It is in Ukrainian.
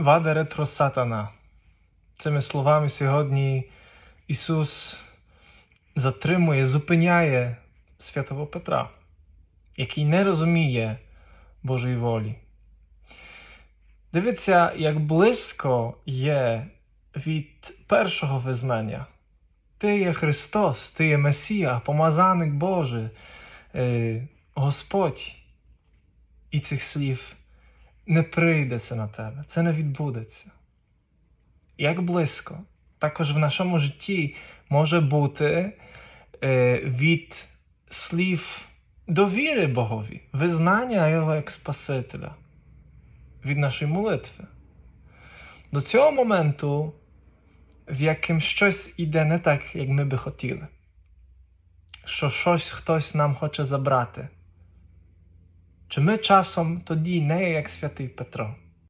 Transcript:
ваде ретро сатана. Цими словами сьогодні Ісус затримує, зупиняє святого Петра, який не розуміє Божої волі. Дивіться, як близько є від першого визнання. Ти є Христос, Ти є Месія, помазаник Божий, е, Господь. І цих слів не прийде це на тебе, це не відбудеться. Як близько, також в нашому житті може бути е, від слів довіри Богові, визнання Його як Спасителя, від нашої молитви. До цього моменту, в яким щось іде не так, як ми би хотіли, що щось хтось нам хоче забрати. Чи ми часом тоді не як святий Петро?